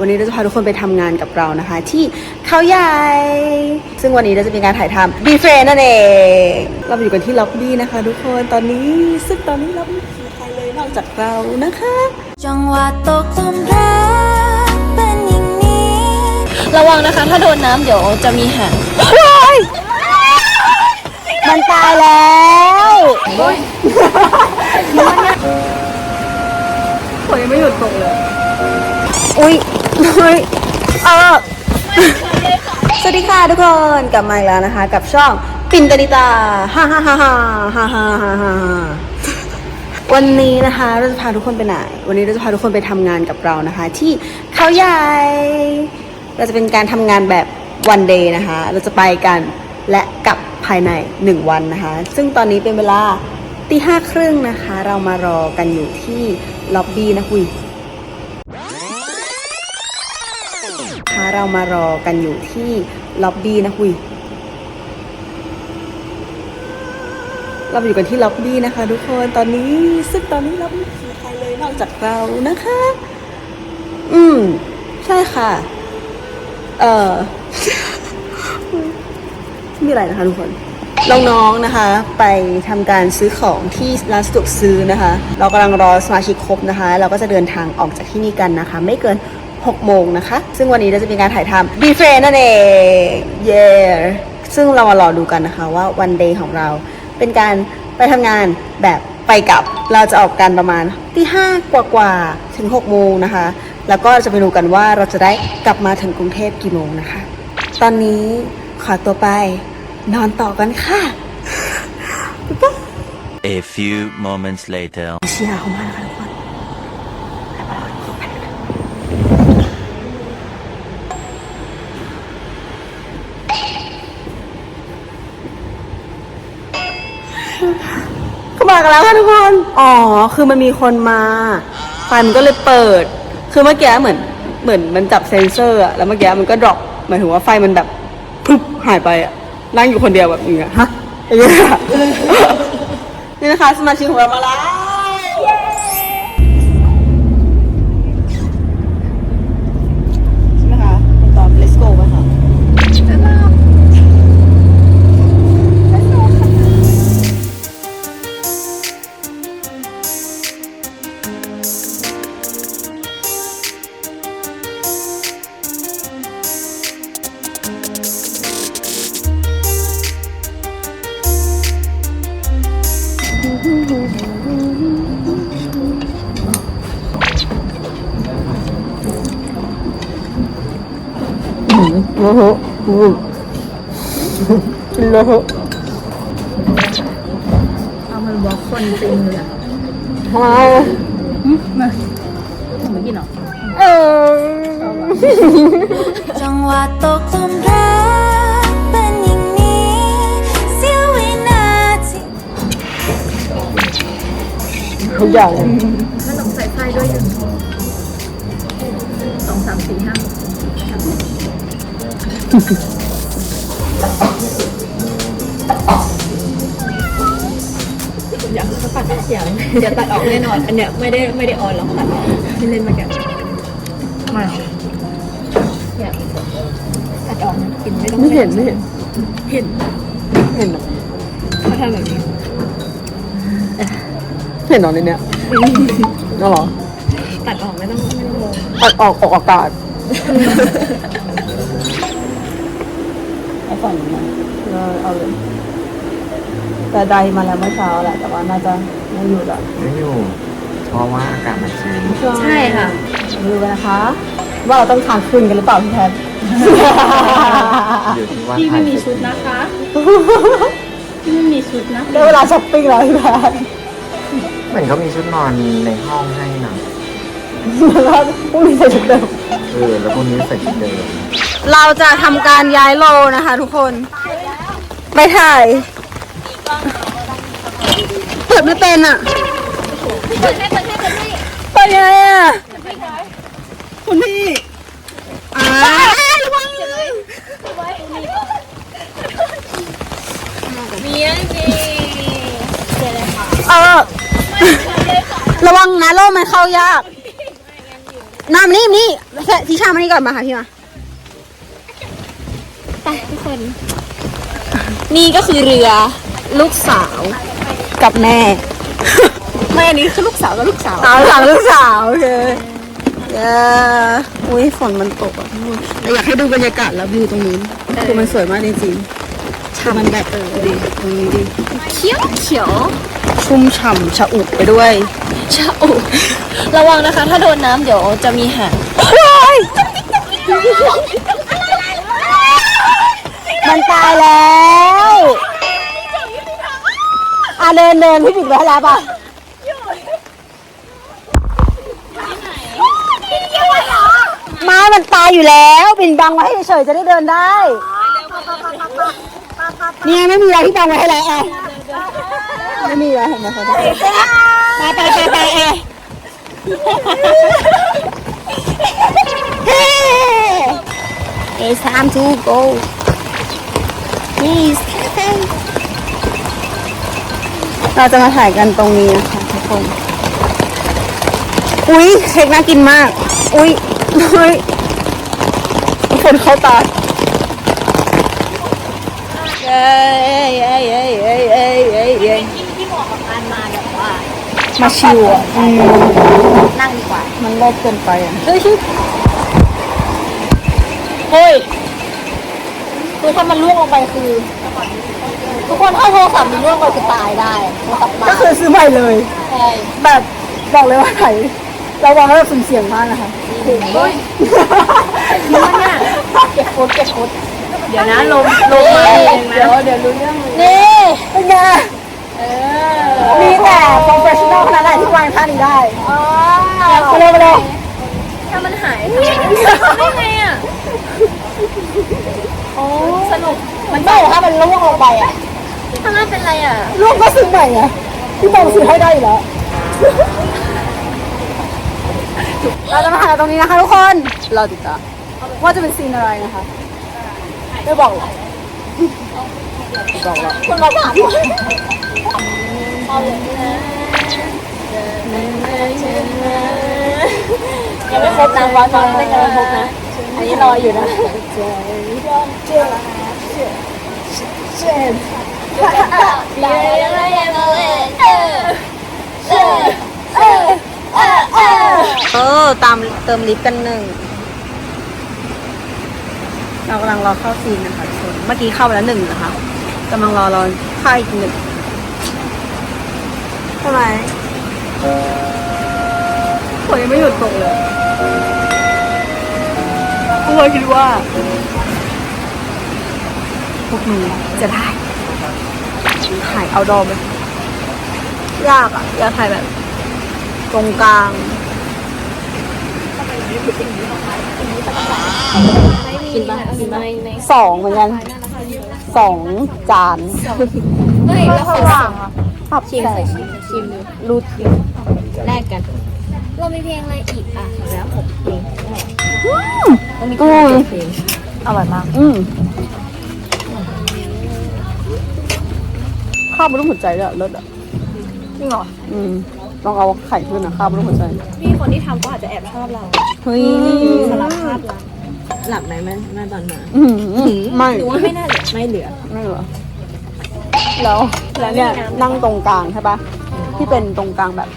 วันนี้เราจะพาทุกคนไปทำงานกับเรานะคะ ที่เขาใหญ่ ซึ่งวันนี้เราจะเป็นการถ่ายทำบีเฟรนนั่นเอง เราอยู่กันที่ล็อบบี้นะคะ ทุกคนตอนนี้ซึ่งตอนนี้เราไม่มีใครเลยนอกจากเรานะคะ จังหวะตกหลุมรักเป็นอย่างนี้ ระวังนะคะ ถ้าโดนน้ำเดี๋ยวจะมีหางมันตายแล้วฝนยังไม่หยุดตกเลย อุ้ยอุ้ยเออสวัสดีค่ะทุกคนกลับมาอีกแล้วนะคะ กับช่องปินตนิตาฮ่าฮ่าฮ่าฮ่าฮ่าฮ่าฮ่าฮ่าวันนี้นะคะเราจะพาทุกคนไปไหน วันนี้เราจะพาทุกคนไปทำงานกับเรานะคะ ที่เขาใหญ่เราจะเป็นการทำงานแบบวันเดย์นะคะ เราจะไปกันและกลับภายใน 1 วันนะคะ ซึ่งตอนนี้เป็นเวลาตีห้าครึ่งนะคะ เรามารอกันอยู่ที่ล็อบบี้นะคุย ค่ะเรามารอกันอยู่ที่ล็อบบี้นะคุยเราอยู่กันที่ล็อบบี้นะคะ ทุกคนตอนนี้ซึ่งตอนนี้เราไม่มีใครเลยนอกจากเรานะคะ อืม ใช่ค่ะ เออมีอะไรนะคะทุกคนน้องๆนะคะ ไปทำการซื้อของที่ร้านสะดวกซื้อนะคะ เรากำลังรอสมาชิกครบนะคะ เราก็จะเดินทางออกจากที่นี่กันนะคะ ไม่เกิน 6 โมงนะคะ ซึ่งวันนี้เราจะเป็นการถ่ายทำบีเฟรนั่นเอง เย้ซึ่งเรามารอดูกันนะคะว่าวันเดย์ของเราเป็นการไปทำงานแบบไปกลับ เราจะออกกันประมาณที่ห้ากว่าๆถึง 6 โมงนะคะ แล้วก็จะไปดูกันว่าเราจะได้กลับมาถึงกรุงเทพกี่โมงนะคะ ตอนนี้ขอตัวไปนอนต่อกันค่ะ A few moments later. เชียร์เขามาแล้วค่ะทุกคนเขา มากันแล้วค่ะทุกคน อ๋อ คือมันมีคนมา ไฟมันก็เลยเปิด คือเมื่อกี้เหมือน เหมือนมันจับเซนเซอร์อะแล้วเมื่อกี้มันก็ดรอปหมายถึงว่าไฟมันแบบปึ๊บหายไปอะนั่งอยู่คนเดียวแบบอย่างเงี้ยฮะอย่างเงี้ยนี่นะคะสมาชิกของเรามาแล้ว โอ้โหกินเลยเอามันบล็อกคนเต็มเลยอะทำไมไม่กินหรอเออจังหวะตกหลุมรักเป็นอย่างนี้เสี้ยววินาทีทุกอย่างขนมใส่ไส้ด้วยหนึ่งสองสามสี่ห้า อยากจะปัดเสียงเดี๋ยวตัดออกแน่นอน อันเนี้ยไม่ได้ไม่ได้ออนหรอกตัดที่เล่นมาแกมาเนี่ยตัดออกนะกินไม่ต้องไม่เห็นไม่เห็น เห็น เห็นเหรอเขาทำแบบนี้ เห็นเหรอในเนี้ยน่าหรอ ตัดออกไม่ต้องไม่ต้องลงตัดออกออกอากาศเอา ฝั่งนี้มาเราเอาเลยแต่ใดมาแล้วเมื่อเช้าแหละ แต่ว่าน่าจะไม่อยู่แล้วไม่อยู่ เพราะว่าอากาศมันชื้นใช่ค่ะดูกันนะคะ ว่าเราต้องทานคืนกันหรือเปล่าพี่แทนอยู่ที่ว่าพี่ถ่าไม่ยมีชุดนะคะพี่ไม่มีชุดนะได้เวลาช้อปปิ้งแล้วพี่แทนเหมือนเขามีชุดนอนในห้องให้นะแล้วพรุ่งนี้ใส่ชุดเดิมเออแล้วพวกนี้ใส่ชุดเดิม เราจะทำการย้ายโลนะคะทุกคน ไปถ่าย เปิดไม่เป็นอะเปิดให้เปิดให้เปิดให้เปิดยังไงอะคุณพี่อ่าระวังเลยมีอันนี้เออ ระวังนะโลมันเข้ายากน้ำนี่นี่แค่พี่ชามานี่ก่อนมาค่ะพี่มา ไปทุกคน นี่ก็คือเรือลูกสาวกับแม่ไม่อันนี้คือลูกสาวกับลูกสาว สาวหลังลูกสาวโอเคเย้อุ้ยฝนมันตกอะทุกคนแต่อยากให้ดูบรรยากาศแล้ววิวตรงนู้นคือมันสวยมากจริงๆคือมันแบบเออดีตรงนี้ดี เขียวเขียวชุ่มฉ่ำชะอุไปด้วยชะอุระวังนะคะ ถ้าโดนน้ำเดี๋ยวจะมีหาง มันตายแล้วอะเดินเดินพี่ปิดไว้แล้วป่ะไม้มันตายอยู่แล้วปิ่นบังไว้ให้เฉยๆจะได้เดินได้เนี่ยไม่มีอะไรที่บังไว้ให้แล้วอะไม่มีแล้วเห็นไหมคะไปไปไปไปเอะเฮ้ It's time to go Please เราจะมาถ่ายกันตรงนี้นะคะทุกคน อุ๊ยเค้กน่ากินมาก อุ๊ยอุ๊ยฝนเข้าตาเย้เย้เย้เย้เย้เย้เย้ที่เหมาะกับการมาแบบว่ามาชิวอะอืมนั่งดีกว่า มันโลกเกินไปอะเฮ้ยเฮ้ย คือถ้ามันล่วงลงไปคือ ทุกคนถ้าโทรศัพท์มันล่วงลงไปคือตายได้โทรศัพท์มาก็คือซื้อใหม่เลย ใช่แบบบอกเลยว่าถ่ายระวังแล้วสุ่มเสี่ยงมากนะคะเฮ้ยมันอะเก็บโค้ดเก็บโค้ดเดี๋ยวนะลมลมมาเองนะเดี๋ยวเดี๋ยวรู้เรื่องนี่เป็นไงเออมีแต่ professional ขนาดไหนที่วางท่านี้ได้อ๋อไปเลยไปเลยถ้ามันหายได้ไงอะ โอ้สนุกมันไม่ถ้ามันล่วงลงไปอะถ้ามันเป็นไรอะลูกก็ซื้อใหม่ไงพี่บอลซื้อให้ได้อยู่แล้วเราจะมาถ่ายตรงนี้นะคะทุกคนรอติดตามว่าจะเป็นซีนอะไรนะคะไม่บอกหรอกบอกหรอกคุณมาถามยังไม่ครบนะร้อยตอนนี้ยังไม่ครบนะ อันนี้รออยู่นะเออตามเติมลิฟต์กันหนึ่ง เรากำลังรอเข้าซีนนะคะทุกคนเมื่อกี้เข้าไปแล้วหนึ่งนะคะกำลังรอรอเข้าอีกหนึ่งทำไมฝนยังไม่หยุดตกเลยพว กเราคิดว่า พวกหนูจะได้ถ่ายเอาดอไหมยากอะอยากถ่ายแบบ ตรงกลางกินปะกินปะสองเหมือนกันสองจานเฮ้ยแล้วเขาสั่งปรับชิมแต่ใส่ชิมชิมดูรูดแลกกัน เรามีเพลงอะไรอีกอะแล้วหกเพลง เรามีอืมเพลงอร่อยมาก อืมข้าวบนรูปหัวใจด้วยอะเลิศอะจริงเหรออืมลองเอาไข่ขึ้นนะข้าวบนรูปหัวใจพี่คนที่ทำก็อาจจะแอบชอบเราเฮ้ยสารภาพรักหลับไหมแม่แม่ตอนมาอืมไม่หนูว่าไม่น่าเหลือไม่เหลือไม่เหรอแล้วแล้วเนี่ยนั่งตรงกลางใช่ปะที่เป็นตรงกลางแบบ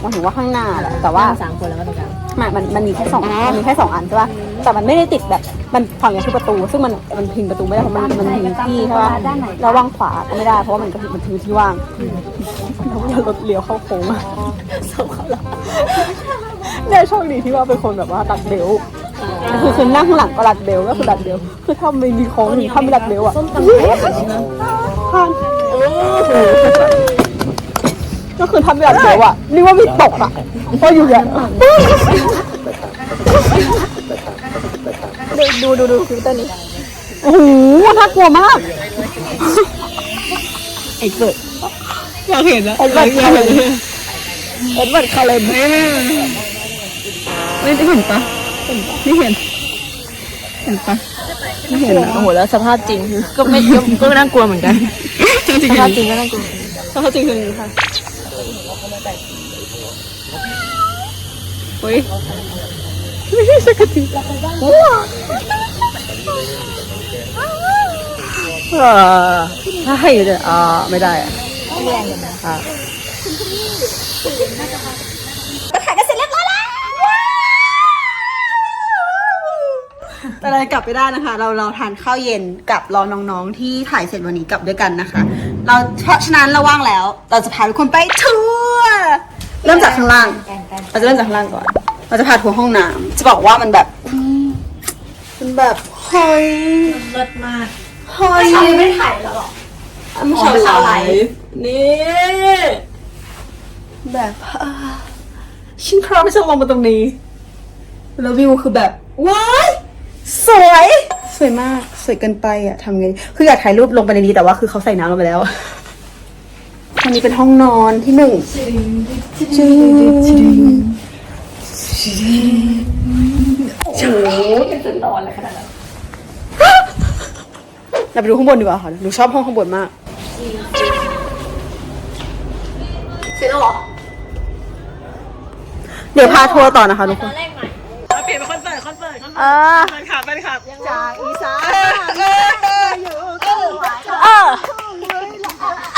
หมายถึงว่าข้างหน้าแหละแต่ว่าสามคนแล้วก็ตรงกลาง มันมันมันมีแค่สองมันมีแค่สองอันใช่ป่ะแต่มันไม่ได้ติดแบบมันฝั่งนี้คือประตู ซึ่งมันมันพิงประตูไม่ได้เพราะมันมันมีที่ใช่ป่ะแล้วว่างขวาก็ไม่ได้ เพราะว่ามันก็มันคือที่ว่างแล้วก็รถเลี้ยวเข้าโค้งอะสำคัญละเนี่ยโชคดีที่ว่าเป็นคนแบบว่าตัดเบลต์คือคือนั่งข้างหลังก็รัดเบลต์ก็คือรัดเบลต์คือถ้าไม่มีโค้งหรือถ้าไม่รัดเบลต์อะพัง ก็คือทำไม่รัดเบลต์อะนี่ว่ามีตกอะเพราะอยู่อย่างดูดูดูฟิลเตอร์นี้โอ้โหน่ากลัวมากไอ้เกิดอยากเห็นแล้วเอ็ดเวิร์ดคาเลนเอ็ดเวิร์ดคาเลนไม่ได้เห็นปะเห็นปะไม่เห็น เห็นปะไม่เห็นนะโอ้โหแล้วสภาพจริงก็ไม่ก็น่ากลัวเหมือนกันสภาพจริงก็น่ากลัวสภาพจริงคืออย่างนี้ค่ะ เฮ้ยไม่ใช่จักรจีว้าวอ่าถ้าให้อยู่เลยอ่าไม่ได้อะอ่าถ่ายกันเสร็จเรียบร้อยแล้วแต่เรากลับไปได้นะคะ เราเราทานข้าวเย็นกับรอน้องๆที่ถ่ายเสร็จวันนี้กลับด้วยกันนะคะ เราเพราะฉะนั้นเราว่างแล้ว เราจะพาทุกคนไปทัว เริ่มจากข้างล่าง เราจะเริ่มจากข้างล่างก่อน เราจะพาทัวร์ห้องน้ำจะบอกว่ามันแบบอืมมันแบบเฮ้ยเลิศมากเฮ้ยเช้ายังไม่ถ่ายแล้วหรอไม่อ๋อเช้าไลฟ์นี่แบบอ่าฉันพร้อมที่จะลงมาตรงนี้แล้ววิวคือแบบว้ายสวย สวยมาก สวยเกินไปอะทำไง คืออยากถ่ายรูปลงไปในนี้แต่ว่าคือเขาใส่น้ำลงไปแล้ว อันนี้เป็นห้องนอนที่หนึ่งจึงโอ้โหเป็นจุดนอนเลยขนาดนั้นเราไปดูข้างบนดีกว่าค่ะหนูชอบห้องข้างบนมากเสร็จแล้วเหรอ เดี๋ยวพาทัวร์ต่อนะคะทุกคนแรกใหม่อ่าเป็นขับเป็นขับจากอีสานอยู่ก็หวานเออ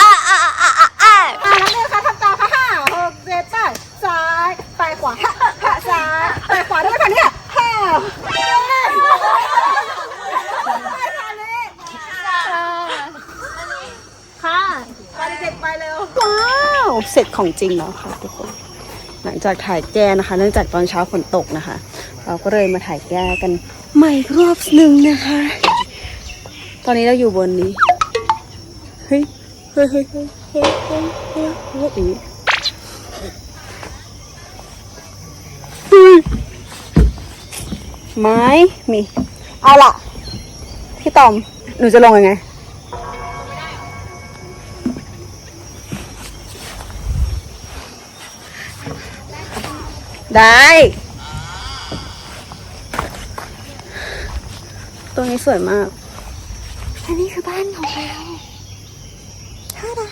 อ่าอ่าอ่าอ่าอ่าอ่าแล้วเนี่ยค่ะทำตามค่ะห้าหกเจ็ดแปดซ้ายไปขวาห้าห้าซ้ายไปขวาได้ไหมคะเนี่ยห้าค่ะไปเด็กไปเร็วว้าว เสร็จของจริงแล้วค่ะทุกคน หลังจากถ่ายแก้นะคะ เนื่องจากตอนเช้าฝนตกนะคะ เราก็เลยมาถ่ายแก้กันใหม่รอบหนึ่งนะคะ ตอนนี้เราอยู่บนนี้ เฮ้ย เฮ้ยเฮ้ยเฮ้ยเฮ้ยเฮ้ยเฮ้ยเฮ้ยเฮ้ยไม้มี เอาล่ะ พี่ตอม หนูจะลงยังไง ได้ ตรงนี้สวยมาก อันนี้คือบ้านของเราท่าดา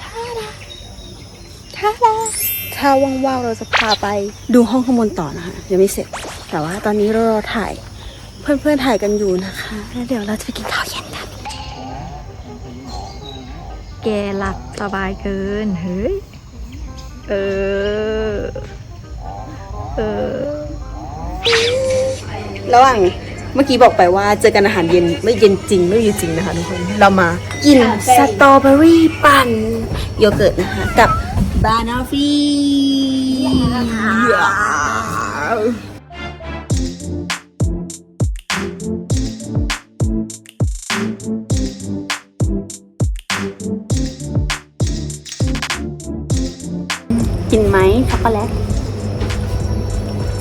ท่าดาท่าดาถ้าว่างๆเราจะพาไปดูห้องข้างบนต่อนะคะยังไม่เสร็จ แต่ว่าตอนนี้เรารอถ่ายเพื่อนๆถ่ายกันอยู่นะคะแล้วเดี๋ยวเราจะไปกินข้าวเย็นกันแกหลับสบายเกินเฮ้ย เออ เออ ระหว่างเมื่อกี้บอกไปว่าเจอกันอาหารเย็นไม่เย็นจริงไม่อยู่จริงนะคะทุกคน เรามากินสตรอเบอรี่ปั่นโยเกิร์ตนะคะกับบานาฟี กินไหมช็อกโกแลต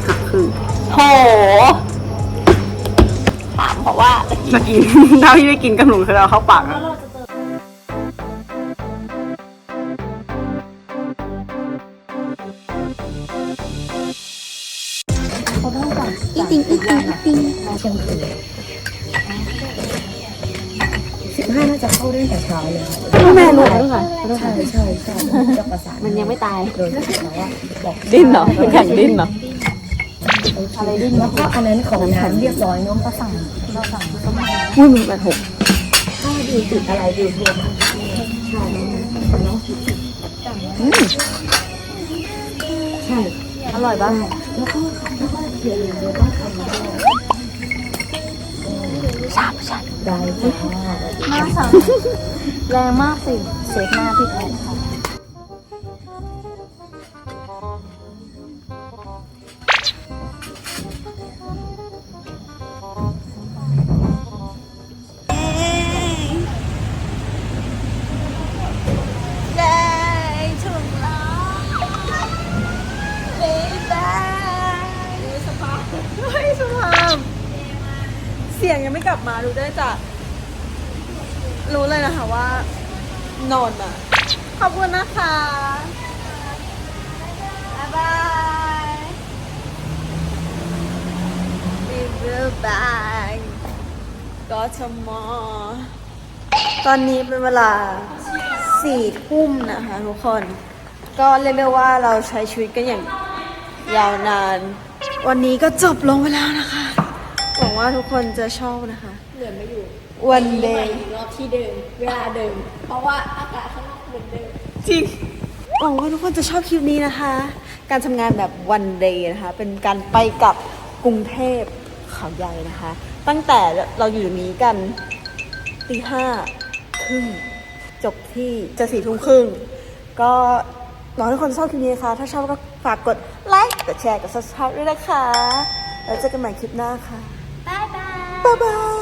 หักคือโหถามเพราะว่าจะกินเท่าที่ได้กินกับหนูคือเราเข้าปากอะอีติงอีติงอีติงสิบห้าน่าจะเข้าได้แต่เช้าเลย แม่รู้ค่ะ ใช่ใช่ใช่มันยังไม่ตายดิ้นเหรอแข่งดิ้นเหรอแล้วก็อันนั้นของฉันเรียบร้อยน้องก็สั่งอุ้ยมึงแปดหกถ้าดูติดอะไรดูรวมอร่อยบ้างได้ที่ห้าแรงมากสิเซฟหน้าพี่แพนค่ะได้ถึงแล้วเบ๊ บายสภาพเฮ้ยสภาพเสียงยังไม่กลับมาดูได้จาก รู้เลยนะคะว่า นอนมาขอบคุณนะคะ บ๊ายบายบ๊ายบายกทมตอนนี้เป็นเวลาสี่ทุ่มนะคะทุกคน ก็เรียกได้ว่าเราใช้ชีวิตกันอย่างยาวนาน วันนี้ก็จบลงไปแล้วนะคะ หวังว่าทุกคนจะชอบนะคะ เหมือนไม่อยู่ วันเดไปย์อีกรอบที่เดิม เวลาเดิม เพราะว่าอากาศข้างนอกเหมือนเดิม จริง หวังว่าทุกคนจะชอบคลิปนี้นะคะ การทำงานแบบวันเดย์นะคะ เป็นการไปกับกรุงเทพเขาใหญ่นะคะ ตั้งแต่เราอยู่ตรงนี้กันตีห้าครึ่งจบที่จะสี่ทุ่มครึ่ง ก็หวังให้ทุกคนชอบคลิปนี้นะคะ ถ้าชอบก็ฝากกดไลค์ กดแชร์ กด subscribe ด้วยนะคะ แล้วเจอกันใหม่คลิปหน้าค่ะ บ๊ายบาย บ๊ายบาย